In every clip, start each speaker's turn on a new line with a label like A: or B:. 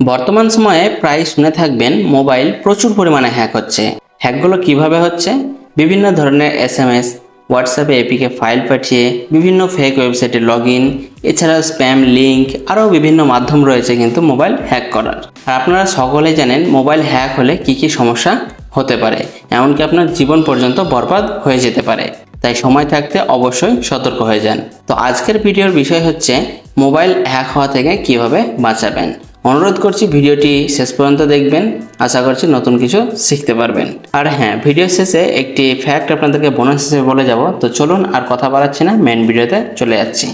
A: বর্তমান সময়ে প্রায় শুনে থাকবেন, মোবাইল প্রচুর পরিমাণে হ্যাক হচ্ছে। হ্যাকগুলো কীভাবে হচ্ছে? বিভিন্ন ধরনের এস এম এস হোয়াটসঅ্যাপে এপিকে ফাইল পাঠিয়ে, বিভিন্ন ফেক ওয়েবসাইটে লগ ইন এছাড়াও স্প্যাম লিঙ্ক আরও বিভিন্ন মাধ্যম রয়েছে কিন্তু মোবাইল হ্যাক করার। আর আপনারা সকলেই জানেন, মোবাইল হ্যাক হলে কি কি সমস্যা হতে পারে, এমনকি আপনার জীবন পর্যন্ত বরবাদ হয়ে যেতে পারে। তাই সময় থাকতে অবশ্যই সতর্ক হয়ে যান। তো আজকের ভিডিওর বিষয় হচ্ছে, মোবাইল হ্যাক হওয়া থেকে কীভাবে বাঁচাবেন? অনুরোধ করছি ভিডিওটি শেষ পর্যন্ত দেখবেন। আশা করছি নতুন কিছু শিখতে পারবেন। আর হ্যাঁ ভিডিও শেষে একটি ফ্যাক্ট আপনাদেরকে বোনাস হিসেবে বলে যাব। তো চলুন আর কথা বাড়াচ্ছি না মেন ভিডিওতে চলে যাচ্ছি।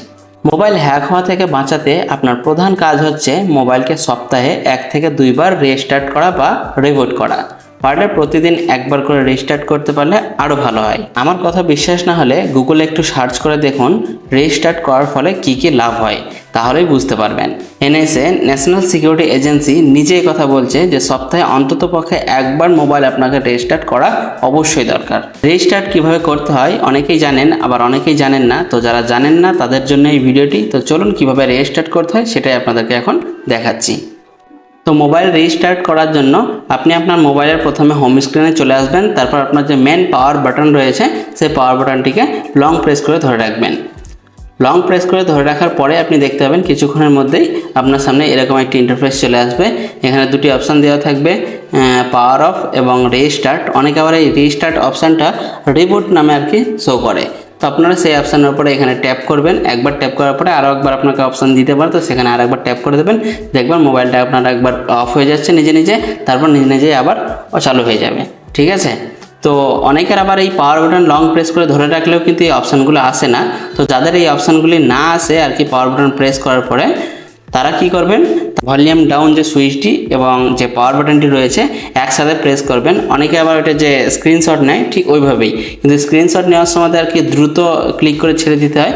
A: মোবাইল হ্যাক হওয়া থেকে বাঁচাতে আপনার প্রধান কাজ হচ্ছে মোবাইলকে সপ্তাহে এক থেকে দুইবার রিস্টার্ট করা বা রিবুট করা। পার ডে প্রতিদিন একবার করে রিস্টার্ট করতে পারলে আরও ভালো হয়। আমার কথা বিশ্বাস না হলে গুগলে একটু সার্চ করে দেখুন রিস্টার্ট করার ফলে কি কি লাভ হয়। তাহলেই বুঝতে পারবেন। এনএসএ ন্যাশনাল সিকিউরিটি এজেন্সি নিজেই কথা বলছে যে সপ্তাহে অন্তত পক্ষে একবার মোবাইল আপনাকে রেজিস্টার্ড করা অবশ্যই দরকার। রেজিস্টার্ড কীভাবে করতে হয় অনেকেই জানেন, আবার অনেকেই জানেন না। তো যারা জানেন না, তাদের জন্য এই ভিডিওটি। তো চলুন কীভাবে রেজিস্টার্ড করতে হয় সেটাই আপনাদেরকে এখন দেখাচ্ছি। তো মোবাইল রিস্টার্ট করার জন্য আপনি আপনার মোবাইলের প্রথমে হোম স্ক্রিনে চলে আসবেন। তারপর আপনার যে মেন পাওয়ার বাটন রয়েছে, সেই পাওয়ার বাটনটিকে লং প্রেস করে ধরে রাখবেন। লং প্রেস করে ধরে রাখার পরে আপনি দেখতে পাবেন কিছুক্ষণের মধ্যেই আপনার সামনে এরকম একটি ইন্টারফেস চলে আসবে। এখানে দুটি অপশান দেওয়া থাকবে পাওয়ার অফ এবং রিস্টার্ট অনেকে আবার এই রিস্টার্ট অপশানটা রিবুট নামে আর কি শো করে। তো আপনারা সেই অপশানের উপরে এখানে ট্যাপ করবেন। একবার ট্যাপ করার পরে আরও একবার আপনাকে অপশান দিতে পারে। তো সেখানে আর একবার ট্যাপ করে দেবেন। দেখবেন মোবাইলটা আপনার একবার অফ হয়ে যাচ্ছে নিজে নিজে, তারপর নিজে নিজেই আবার চালু হয়ে যাবে। ঠিক আছে? তো অনেকের আবার এই পাওয়ার বাটন লং প্রেস করে ধরে রাখলেও কিন্তু এই অপশানগুলো আসে না। তো যাদের এই অপশানগুলি না আসে আর কি পাওয়ার বাটন প্রেস করার পরে, তারা কি করবেন? ভলিউম ডাউন যে সুইচটি এবং যে পাওয়ার বাটনটি রয়েছে, একসাথে প্রেস করবেন। অনেকে আবার ওটা যে স্ক্রিনশট নেয়, ঠিক ওইভাবেই। কিন্তু স্ক্রিনশট নেওয়ার সময় আর কি দ্রুত ক্লিক করে ছেড়ে দিতে হয়।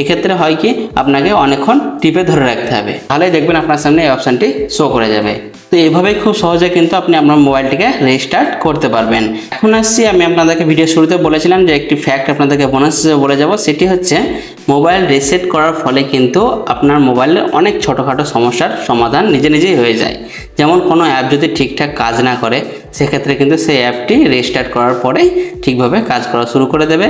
A: এক্ষেত্রে হয় কি, আপনাকে অনেকক্ষণ টিপে ধরে রাখতে হবে। তাহলেই দেখবেন আপনার সামনে এই অপশানটি শো করে যাবে। তো এইভাবেই খুব সহজে কিন্তু আপনি আপনার মোবাইলটিকে রিস্টার্ট করতে পারবেন। এখন আসছি আমি আপনাদেরকে ভিডিও শুরুতে বলেছিলাম যে একটি ফ্যাক্ট আপনাদেরকে বোনাস হিসেবে বলে যাব, সেটি হচ্ছে মোবাইল রিসেট করার ফলে কিন্তু আপনার মোবাইলের অনেক ছোটোখাটো সমস্যার সমাধান নিজে নিজেই হয়ে যায়। যেমন কোনো অ্যাপ যদি ঠিকঠাক কাজ না করে, সেক্ষেত্রে কিন্তু সেই অ্যাপটি রিস্টার্ট করার পরেই ঠিকভাবে কাজ করা শুরু করে দেবে।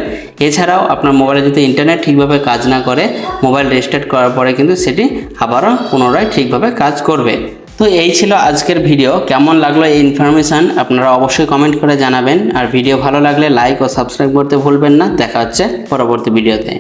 A: এছাড়াও আপনার মোবাইলে যদি ইন্টারনেট ঠিকভাবে কাজ না করে মোবাইল রিস্টার্ট করার পরে কিন্তু সেটি আবারও পুনরায় ঠিকভাবে কাজ করবে। তো এই ছিল আজকের ভিডিও কেমন লাগল এই ইনফরমেশান আপনারা অবশ্যই কমেন্ট করে জানাবেন। আর ভিডিও ভালো লাগলে লাইক ও সাবস্ক্রাইব করতে ভুলবেন না। দেখা হচ্ছে পরবর্তী ভিডিওতে